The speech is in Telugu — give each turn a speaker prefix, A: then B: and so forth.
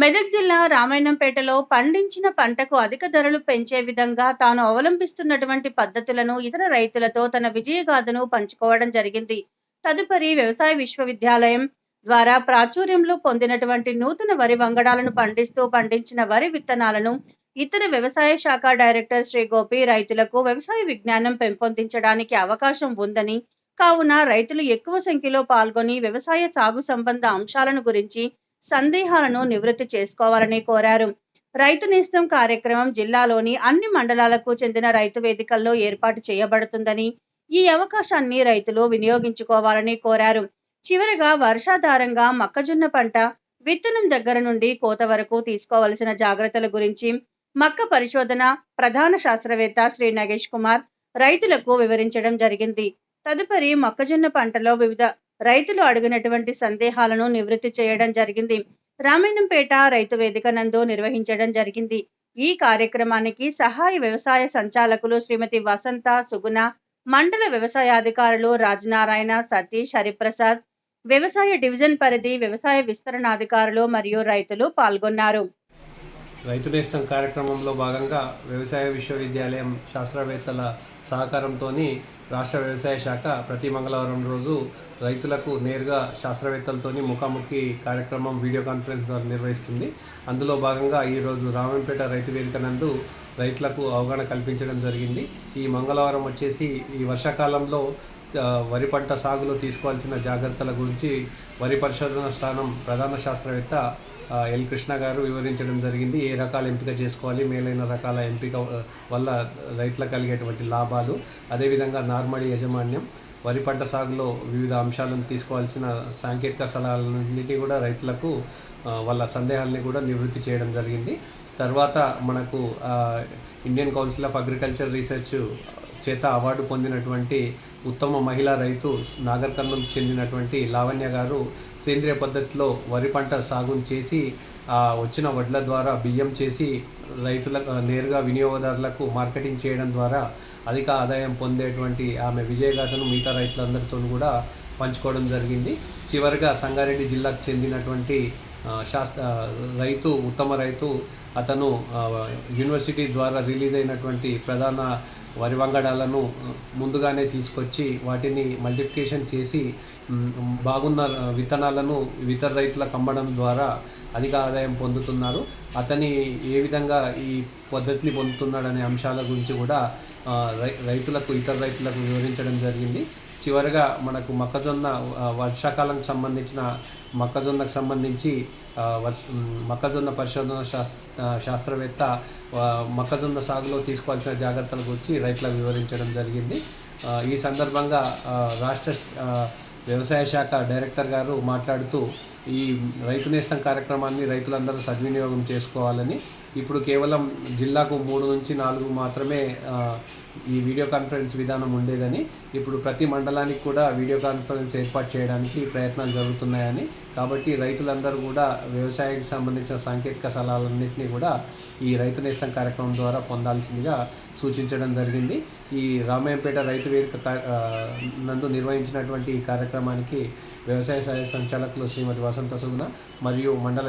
A: మెదక్ జిల్లా రామాయణంపేటలో పండించిన పంటకు అధిక ధరలు పెంచే విధంగా తాను అవలంబిస్తున్నటువంటి పద్ధతులను ఇతర రైతులతో తన విజయగాథను పంచుకోవడం జరిగింది. తదుపరి వ్యవసాయ విశ్వవిద్యాలయం ద్వారా ప్రాచుర్యంలో పొందినటువంటి నూతన వరి వంగడాలను పండిస్తూ పండించిన వరి విత్తనాలను ఇతర వ్యవసాయ శాఖ డైరెక్టర్ శ్రీ గోపి రైతులకు వ్యవసాయ విజ్ఞానం పెంపొందించడానికి అవకాశం ఉందని కావున రైతులు ఎక్కువ సంఖ్యలో పాల్గొని వ్యవసాయ సాగు సంబంధ అంశాలను గురించి సందేహాలను నివృత్తి చేసుకోవాలని కోరారు. రైతు నేస్తం కార్యక్రమం జిల్లాలోని అన్ని మండలాలకు చెందిన రైతు వేదికల్లో ఏర్పాటు చేయబడుతుందని ఈ అవకాశాన్ని రైతులు వినియోగించుకోవాలని కోరారు. చివరగా వర్షాధారంగా మొక్కజొన్న పంట విత్తనం దగ్గర నుండి కోత వరకు తీసుకోవలసిన జాగ్రత్తల గురించి మక్క పరిశోధన ప్రధాన శాస్త్రవేత్త శ్రీ నగేష్ కుమార్ రైతులకు వివరించడం జరిగింది. తదుపరి మొక్కజొన్న పంటలో వివిధ రైతులు అడిగినటువంటి సందేహాలను నివృత్తి చేయడం జరిగింది. రామాయణంపేట రైతు వేదిక నందు నిర్వహించడం జరిగింది. ఈ కార్యక్రమానికి సహాయ వ్యవసాయ సంచాలకులు శ్రీమతి వసంత సుగుణ మండల వ్యవసాయాధికారులు రాజనారాయణ సతీష్ హరిప్రసాద్ వ్యవసాయ డివిజన్ పరిధి వ్యవసాయ విస్తరణాధికారులు మరియు రైతులు పాల్గొన్నారు.
B: రైతు నేస్తం కార్యక్రమంలో భాగంగా వ్యవసాయ విశ్వవిద్యాలయం శాస్త్రవేత్తల సహకారంతో రాష్ట్ర వ్యవసాయ శాఖ ప్రతి మంగళవారం రోజు రైతులకు నేరుగా శాస్త్రవేత్తలతో ముఖాముఖి కార్యక్రమం వీడియో కాన్ఫరెన్స్ ద్వారా నిర్వహిస్తుంది. అందులో భాగంగా ఈరోజు రామంపేట రైతు వేదిక నందు రైతులకు అవగాహన కల్పించడం జరిగింది. ఈ మంగళవారం వచ్చేసి ఈ వర్షాకాలంలో వరి పంట సాగులో తీసుకోవాల్సిన జాగ్రత్తల గురించి వరి పరిశోధన స్థానం ప్రధాన శాస్త్రవేత్త ఎల్ కృష్ణ గారు వివరించడం జరిగింది. ఏ రకాల ఎంపిక చేసుకోవాలి? మేలైన రకాల ఎంపిక వల్ల రైతులకు కలిగేటువంటి లాభాలు. అదేవిధంగా నార్మడి యాజమాన్యం వరి పంట సాగులో వివిధ అంశాలను తీసుకోవాల్సిన సాంకేతిక సలహాలన్నింటినీ కూడా రైతులకు వాళ్ళ సందేహాలని కూడా నివృత్తి చేయడం జరిగింది. తర్వాత మనకు Indian council of agriculture research చేత అవార్డు పొందినటువంటి ఉత్తమ మహిళా రైతు నాగర్ కర్నూలు చెందినటువంటి లావణ్య గారు సేంద్రియ పద్ధతిలో వరి పంట సాగు చేసి వచ్చిన వడ్ల ద్వారా బియ్యం చేసి రైతులకు నేరుగా వినియోగదారులకు మార్కెటింగ్ చేయడం ద్వారా అధిక ఆదాయం పొందేటువంటి ఆమె విజయగాథను మిగతా రైతులందరితో కూడా పంచుకోవడం జరిగింది. చివరిగా సంగారెడ్డి జిల్లాకు చెందినటువంటి శాస్త్ర రైతు ఉత్తమ రైతు అతను యూనివర్సిటీ ద్వారా రిలీజ్ అయినటువంటి ప్రధాన వరి వంగడాలను ముందుగానే తీసుకొచ్చి వాటిని మల్టిప్లికేషన్ చేసి బాగున్న విత్తనాలను ఇతర రైతులకు అమ్మడం ద్వారా అధిక ఆదాయం పొందుతున్నారు. అతని ఏ విధంగా ఈ పద్ధతిని పొందుతున్నాడనే అంశాల గురించి కూడా రై రైతులకు ఇతర రైతులకు వివరించడం జరిగింది. చివరగా మనకు మొక్కజొన్న వర్షాకాలం సంబంధించిన మొక్కజొన్నకు సంబంధించి వర్ష మొక్కజొన్న పరిశోధన శాస్ శాస్త్రవేత్త మొక్కజొన్న సాగులో తీసుకోవాల్సిన జాగ్రత్తల గురించి రైతులకు వివరించడం జరిగింది. ఈ సందర్భంగా రాష్ట్ర వ్యవసాయ శాఖ డైరెక్టర్ గారు మాట్లాడుతూ ఈ రైతు నేస్తం కార్యక్రమాన్ని రైతులందరూ సద్వినియోగం చేసుకోవాలని ఇప్పుడు కేవలం జిల్లాకు మూడు నుంచి నాలుగు మాత్రమే ఈ వీడియో కాన్ఫరెన్స్ విధానం ఉండేదని ఇప్పుడు ప్రతి మండలానికి కూడా వీడియో కాన్ఫరెన్స్ ఏర్పాటు చేయడానికి ప్రయత్నాలు జరుగుతున్నాయని కాబట్టి రైతులందరూ కూడా వ్యవసాయానికి సంబంధించిన సాంకేతిక సలహాలన్నింటినీ కూడా ఈ రైతు నేస్తం కార్యక్రమం ద్వారా పొందాల్సిందిగా సూచించడం జరిగింది. ఈ రామాయంపేట రైతు వేదిక నందు నిర్వహించినటువంటి ఈ కార్యక్రమానికి వ్యవసాయ సహాయ సంచాలకులు శ్రీమతి వసంత సుగుణ మరియు మండల